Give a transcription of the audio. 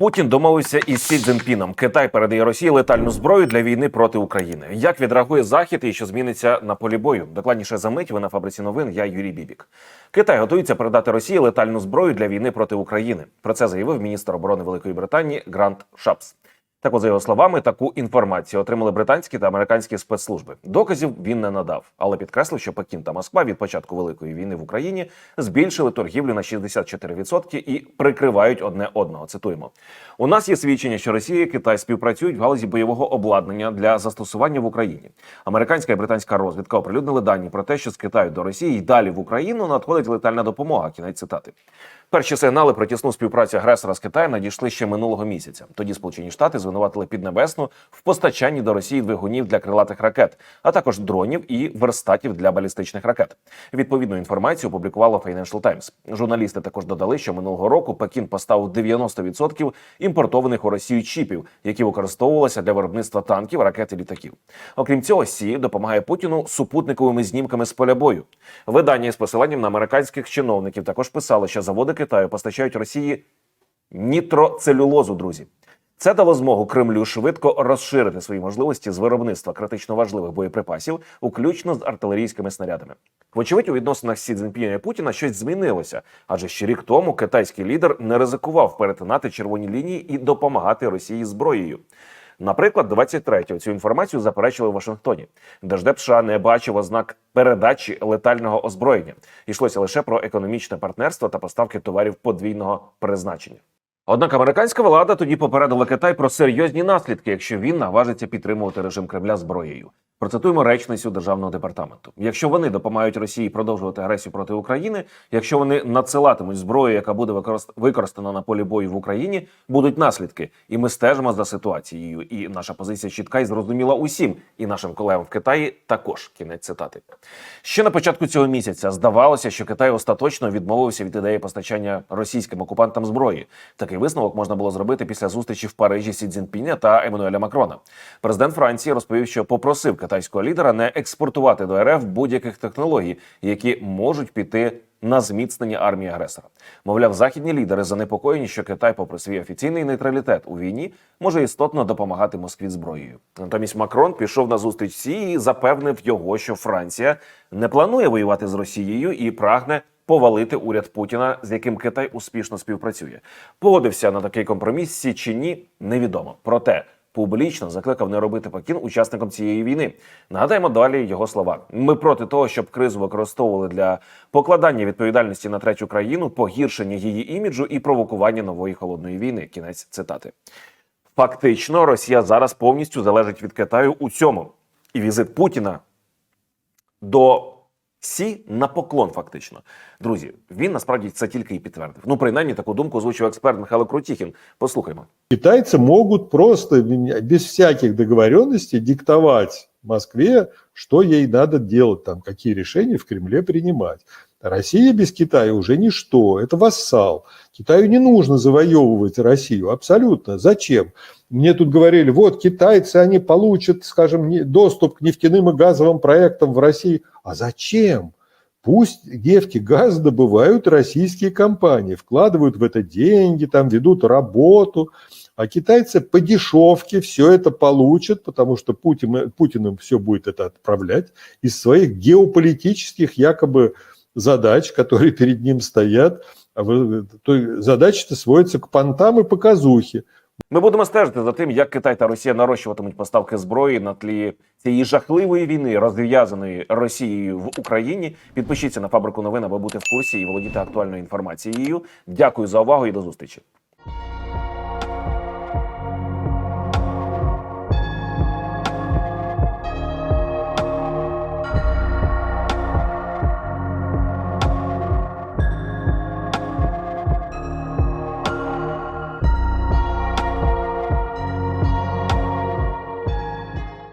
Путін домовився із Сі Цзінпіном. Китай передає Росії летальну зброю для війни проти України. Як відреагує Захід і що зміниться на полі бою? Докладніше за мить. Ви на фабриці новин. Я Юрій Бібік. Китай готується передати Росії летальну зброю для війни проти України. Про це заявив міністр оборони Великої Британії Грант Шапс. Так, от, за його словами, таку інформацію отримали британські та американські спецслужби. Доказів він не надав, але підкреслив, що Пекін та Москва від початку великої війни в Україні збільшили торгівлю на 64% і прикривають одне одного. Цитуємо: у нас є свідчення, що Росія і Китай співпрацюють в галузі бойового обладнання для застосування в Україні. Американська і британська розвідка оприлюднили дані про те, що з Китаю до Росії й далі в Україну надходить летальна допомога. Кінець цитати. Перші сигнали про тісну співпрацю агресора з Китаєм надійшли ще минулого місяця. Тоді Сполучені Штати звинуватили Піднебесну в постачанні до Росії двигунів для крилатих ракет, а також дронів і верстатів для балістичних ракет. Відповідну інформацію опублікувала Financial Times. Журналісти також додали, що минулого року Пекін поставив 90% імпортованих у Росію чіпів, які використовувалися для виробництва танків, ракет і літаків. Окрім цього, Сі допомагає Путіну супутниковими знімками з поля бою. Видання з посиланням на американських чиновників також писало, що заводи Китаю постачають Росії нітроцелюлозу, друзі. Це дало змогу Кремлю швидко розширити свої можливості з виробництва критично важливих боєприпасів, включно з артилерійськими снарядами. Вочевидь, у відносинах Сі Цзіньпіня і Путіна щось змінилося, адже ще рік тому китайський лідер не ризикував перетинати червоні лінії і допомагати Росії зброєю. Наприклад, 23-го цю інформацію заперечили в Вашингтоні. Держдеп США не бачив ознак передачі летального озброєння. Йшлося лише про економічне партнерство та поставки товарів подвійного призначення. Однак американська влада тоді попередила Китай про серйозні наслідки, якщо він наважиться підтримувати режим Кремля зброєю. Процитуємо речницю державного департаменту. Якщо вони допомагають Росії продовжувати агресію проти України, якщо вони надсилатимуть зброю, яка буде використ- використана на полі бою в Україні, будуть наслідки. І ми стежимо за ситуацією. І наша позиція чітка і зрозуміла усім, і нашим колегам в Китаї також. Кінець цитати. Ще на початку цього місяця здавалося, що Китай остаточно відмовився від ідеї постачання російським окупантам зброї. Такий висновок можна було зробити після зустрічі в Парижі Сі Цзіньпіня та Еммануеля Макрона. Президент Франції розповів, що попросив китайського лідера не експортувати до РФ будь-яких технологій, які можуть піти на зміцнення армії агресора. Мовляв, західні лідери занепокоєні, що Китай, попри свій офіційний нейтралітет у війні, може істотно допомагати Москві зброєю. Натомість Макрон пішов на зустріч Сі і запевнив його, що Франція не планує воювати з Росією і прагне повалити уряд Путіна, з яким Китай успішно співпрацює. Погодився на такий компроміс чи ні, невідомо. Проте публічно закликав не робити Пекін учасником цієї війни. Нагадаємо далі його слова: ми проти того, щоб кризу використовували для покладання відповідальності на третю країну, погіршення її іміджу і провокування нової холодної війни. Кінець цитати. Фактично, Росія зараз повністю залежить від Китаю у цьому. І візит Путіна до Сі на поклон, фактично. Друзі, він насправді це тільки і підтвердив. Ну, принаймні, таку думку озвучив експерт Михайло Крутіхін. Послухаймо. китайці можуть просто без всяких договоренностей диктувати Москве, что ей надо делать, там, какие решения в Кремле принимать. Россия без Китая уже ничто, это вассал. Китаю не нужно завоевывать Россию, абсолютно. Зачем? Мне тут говорили, вот китайцы, они получат, скажем, доступ к нефтяным и газовым проектам в России. А зачем? Пусть нефть и газ добывают российские компании, вкладывают в это деньги, там ведут работу, а китайцы по дешевке все это получат, потому что Путин, Путин им все будет это отправлять из своих геополитических якобы задач, которые перед ним стоят. То задачи-то сводятся к понтам и показухе. Ми будемо стежити за тим, як Китай та Росія нарощуватимуть поставки зброї на тлі цієї жахливої війни, розв'язаної Росією в Україні. Підпишіться на фабрику новин, аби бути в курсі і володіти актуальною інформацією. Дякую за увагу і до зустрічі.